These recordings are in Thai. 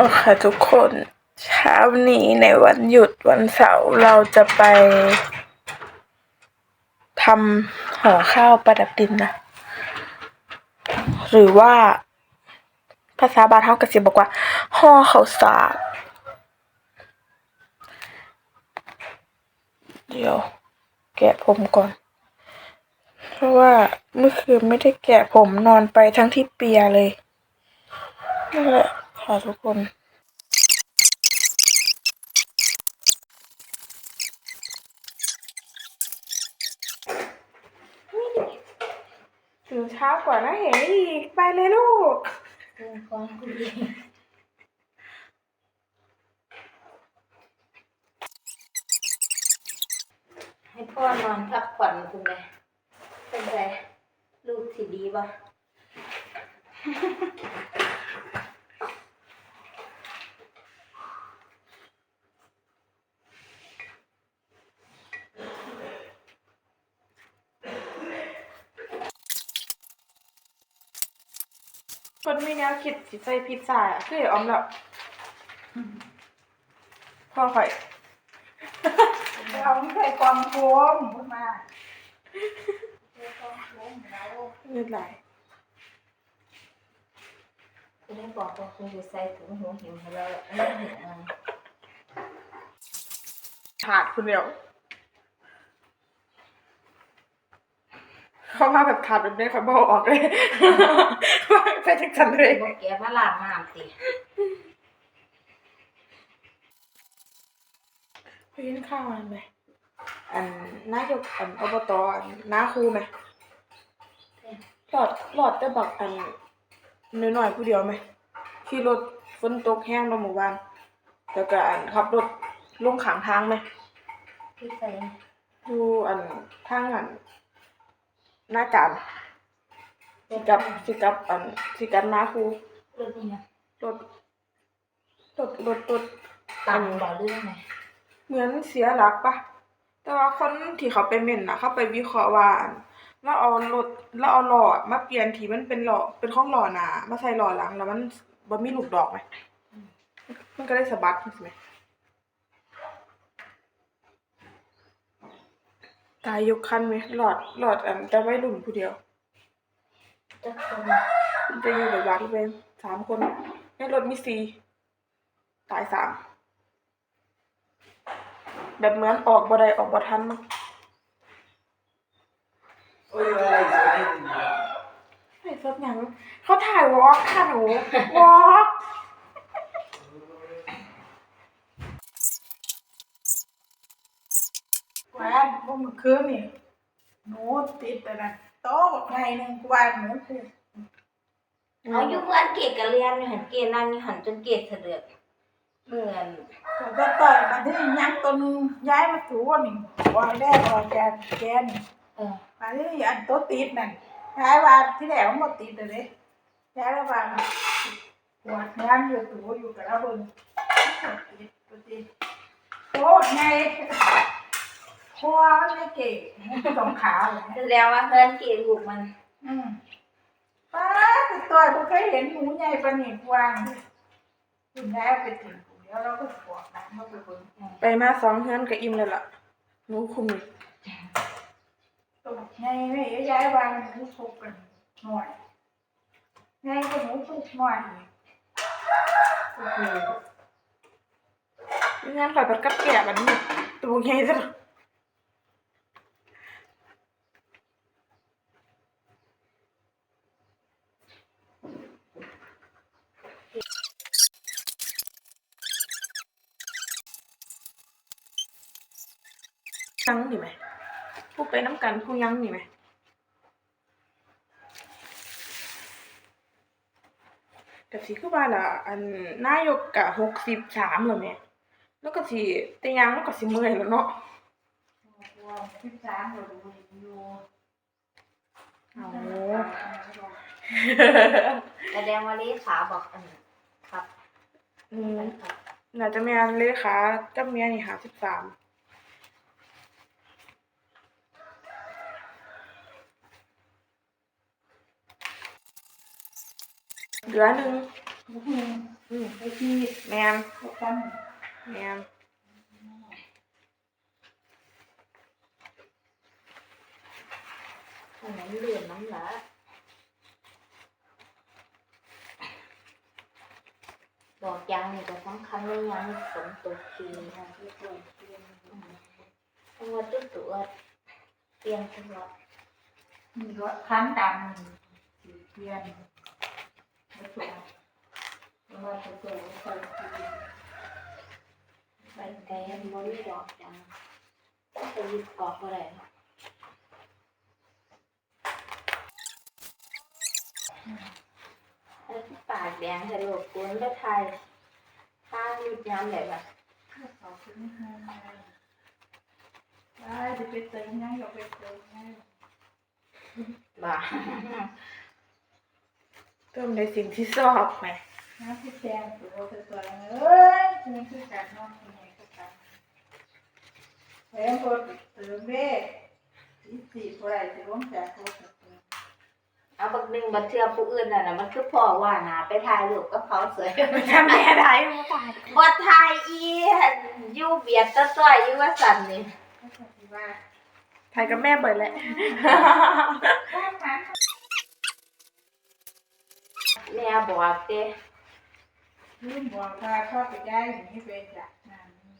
โอเคทุกคนเช้านี้ในวันหยุดวันเสาร์เราจะไปทำห่อข้าวประดับดินนะ หรือว่า ภาษาบาลเฮากระสิบอกว่าห่อข้าวสารเดี๋ยว แกะผมก่อน เพราะว่าเมื่อคืนไม่ได้แกะผมนอนไปทั้งที่เปียเลยนั่นแหละ ค่ะทุกคนถึงเช้ากว่านะเห็นอีก ไปเลยลูกเรื่องความคุยให้พ่อนอนพักผ่อนคุณเลยเป็นไรลูกที่ดีป่ะ มีแนวคิดสิใส่พิซซ่าอะคือออมแล้วพ่อข่อยเราไม่เคยกองโฟมพูดมาเลือดไหลคุณได้บอกว่าคุณจะใส่ถุงหัวหิวให้เราไม่เห็นอะไรขาดคนเดียว เขามาแบบขาดแบบนี้ข่อยบเอกออกเลยว่าไปจังสันเลยบอกแกมาล้างน้ำสิไปกินข้าวกันไหมอันนายกอันอบตอันน้าครูไหมหลอดหลอดจะบอกอันน้อยๆผู้เดียวไหมขี่รถฝนตกแห้งลงหมู่บ้านแล้วก็อันขับรถลงขางทางไหมพี่ใส่ดูอันทางอัน หน้าจานสิกับสิกับอันสิกับน้าครูเรื่องนี้นะรถรถรถรถตังบอกเรื่องไหนเหมือนเสียหลักปะแต่ว่าคนที่เขาไปเม่นน่ะเขาไปวิเคราะห์ว่าอันแล้วเอารถแล้วเอาหล่อมาเปลี่ยนที่มันเป็นหล่อเป็นของหล่อหนามาใส่หล่อหลังแล้วมันบ่มีลูกดอกไหมมันก็ได้สะบัดใช่ไหม ตายยกคันไหมหลอดหลอดอันจะไว้รุ่นผู้เดียวจะคนมันจะอยู่ในวัดเป็นสามคนในรถมีสี่ตายสามแบบเหมือนออกบ่ได้ออกบ่ทันมั้ง Oi, oi, oi. ไอ้สดหยังเขาถ่ายวอล์กค่ะหนูวอล์ก แหวนพวกมันคืนนี่หนูติดแต่นะโต๊ะไงหนึ่งกวานหนูคือเอาอยู่เมื่อนเกดกับเรียนอยู่หันเกดนั่นอยู่หันจนเกดเถลือกเหมือนผมก็ต่อยมาที่ยังตัวนึงย้ายมาถูนี่วางแรกออกแกนแกนเออมาที่อันโต๊ะติดนั่นย้ายมาที่แหลมหมดติดเลยย้ายมาปวดงานอยู่ถูอยู่กับเราเบิ่งติดติดโต๊ะไง ครัวมันไม่เก่งสองขาเลยแสดงว่าเพื่อนเกดลูกมัน อืมป้าติดตัวผมเคยเห็นหมูใหญ่ปลาหนีกวางคุณได้เอาไปถึงกูเดี๋ยวเราก็ปวดน้ำมาไปเบิ่งไปมาสองเฮือนก็อิ่มเลยล่ะหนูคุมนี่ตัวใหญ่ไม่ย้ายวางหมูสุกกันหน่อยใหญ่ก็หมูสุกหน่อยโอ้โหงานข่อยปัดกับแก่บัดนี้ตัวใหญ่ซะแล้ว ยังนี่ไหมผู้ไปน้ำกันผู้ยังนี่ไหมกับสีคือว่าล่ะอันนายกกะหกสิบสามแล้วแม่แล้วก็สิแต่ยังแล้วก็สิเมื่อยแล้วเนาะว้าวสิบสามเราดูอยู่เอาแสดงว่าเลขาบอกอันครับอืมครับน่าจะมีอันเลขากับเมียนี่หาสิบสาม เหลือหนึ่งอืมอืมไอ้ที่แม่นอันนั้นเลื่อนน้ำละบอกยางนี่ก็สำคัญเลยยางนี่ฝนตกทีนะที่ตัวเปลี่ยนเพราะว่าตัวตัวเปลี่ยนตลอดมีรถคันดำสีเทียน ว่าจะเกิดใส่ทีไปไกลมันบ่มีดอกจังต้องไปหยิบออกก็ได้เนาะไอ้ที่ปากแดงจะหลบกวนก็ไทยถ้าหยุดย้ำแบบว่าขาขึ้นให้ได้จะไปเติมยังอย่าไปเติมยังบ้า เติมในสิ่งที่ชอบไหมน้ำที่แซงตัวตัวเอ้ยมันคือการนอนที่ไหนก็กันแถมพอเติมเบ้สีสีเท่าไหร่จะร่วมจากโคตรเอาบักหนึ่งบักเทือผู้อื่นน่ะนะมันคือพ่อว่านะไปถ่ายรูปกับเขาสวยทำแม่ได้มาตายบ่ถ่ายอีอยู่เบียดตะต้อยอยู่ว่าสั่นนี่ก็ถือว่าถ่ายกับแม่เบิดแหละถ้าทาน แม่บอกเด้ลืมบอกว่าเข้าไปได้อย่างนี้เป็นจากงานนี้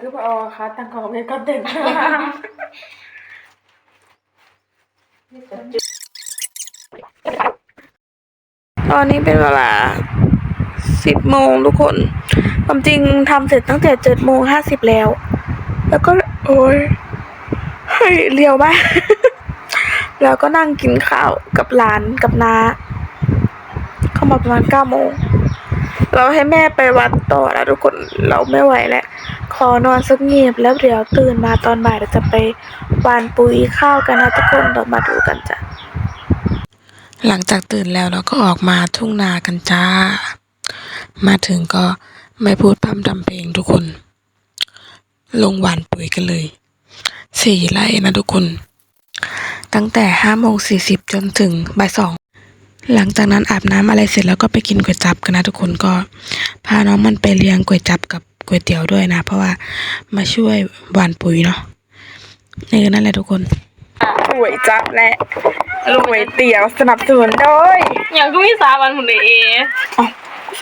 คือพอค่ะตั้งของเพลงก็เต็มตอนนี้เป็นเวลาสิบโมงทุกคน ความจริงทำเสร็จตั้งแต่เจ็ดโมงห้าสิบแล้ว แล้วก็ โอ้ยเฮ้ยเรียวมากแล้วก็นั่งกินข้าวกับหลานกับน้าเข้ามาประมาณเก้าโมง เราให้แม่ไปวัดต่อแล้วทุกคนเราไม่ไหวแล้วขอนอนสักเงียบแล้วเดี๋ยวตื่นมาตอนบ่ายเราจะไปวานปุ๋ยข้าวกันนะทุกคนเรามาดูกันจ้ะหลังจากตื่นแล้วเราก็ออกมาทุ่งนากันจ้า มาถึงก็ไม่พูดพร่ำทำเพลงทุกคน ลงหวานปุ๋ยกันเลยสี่ไร่นะทุกคน ตั้งแต่ห้าโมงสี่สิบจนถึงบ่ายสองหลังจากนั้นอาบน้ำอะไรเสร็จแล้วก็ไปกินก๋วยจับกันนะทุกคนก็พาน้องมันไปเลี้ยงก๋วยจับกับก๋วยเตี๋ยวด้วยนะ เพราะว่ามาช่วยหวานปุ๋ยเนาะนี่ก็นั่นแหละทุกคนก๋วยจับและก๋วยเตี๋ยวสนับสนุนโดยอย่างก็มีสามอันหุ่นเอ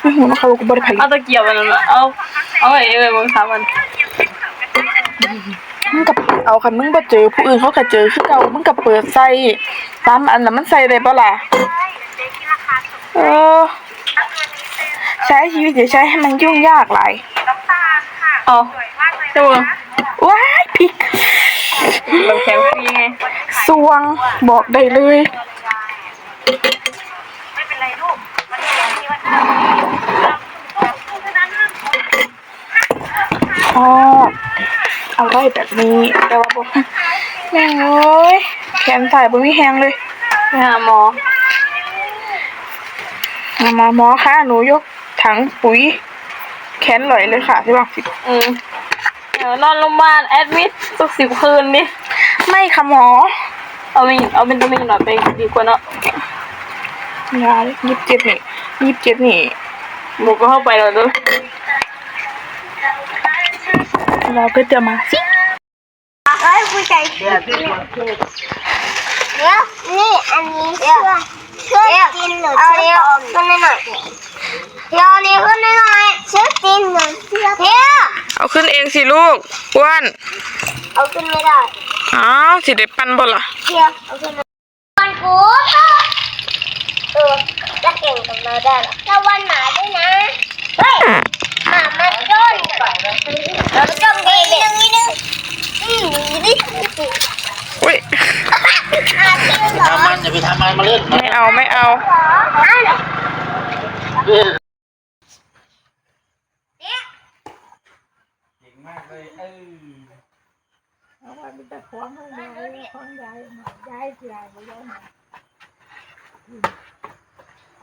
ไม่รู้นะคะว่ากูบริผลิตเอาตะเกียบอันนั้นมาเอาเอาไว้เอไปบางสามอัน มึงกับเอาคันมึงบ่เจอผู้อื่นเขาก็เจอคือเก่ามึงกับเปิดใส่ตามอันน่ะมันใส่ได้ปะล่ะเออ ใช้ชีวิตอย่าใช้ให้มันยุ่งยากหลายเอาเจ้าว้ายพริกเราแข็งฟรีไงสวงบอกได้เลยอ๋อ เอาไว้แบบนี้ แต่ว่าบอกแม่งเอ้ยแขนสายบ่มีแฮงเลยไปหาหมอหมอหมอคะหนูยกถังปุ๋ย แขนลอยเลยค่ะที่บอกสิอืมเดี๋ยวนอนโรงพยาบาลแอดมิดสักสิบคืนดิไม่ค่ะหมอ เอามีเอาเป็นตัวมีหน่อยไปดีกว่าเนาะยาเลยยี่สิบเจ็ดนี่ยี่สิบเจ็ดนี่หมูก็เข้าไปแล้วด้วย เราก็จะมาสิเอ้ยผู้ชายเดี๋ยวนี่อันนี้ช่วยช่วยกินหนูเอาเร็วขึ้นหน่อยเดี๋ยวนี้ขึ้นหน่อยช่วยกินหนูเชื่อเพียเอาขึ้นเองสิลูกอ้วนเอาขึ้นไม่ได้อ้าวสิได้ปันบ่ล่ะเพียเอาขึ้นไม่ได้วันกูเออจะเก่งกับเราได้หรอถ้าวันหมาด้วยนะเฮ้ยห มามันจ้นเราจ้องเก่งนิดนึงนิดนึงอืมนิดนึงอุ้ยอาจริงเหรอทำมันจะไปทำมันมาเล่นไม่เอาไม่เอาอ้าวเก่งมากเลยเออเอาไว้เป็นแต่ของให้ยายของยายมายายยายมาย้อนมา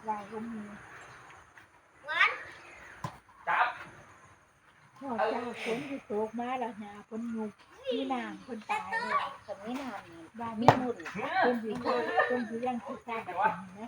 ยายก็มี จับ พ่ อเจ้าฝนที่ตกมาแล้วหญ้าฝนยุบมีนางคนตายเลยคนไม่นานนี่บ้านมีมีหมุนคนอยู่คนอยู่ยังคือสร้างแบบนี้นะ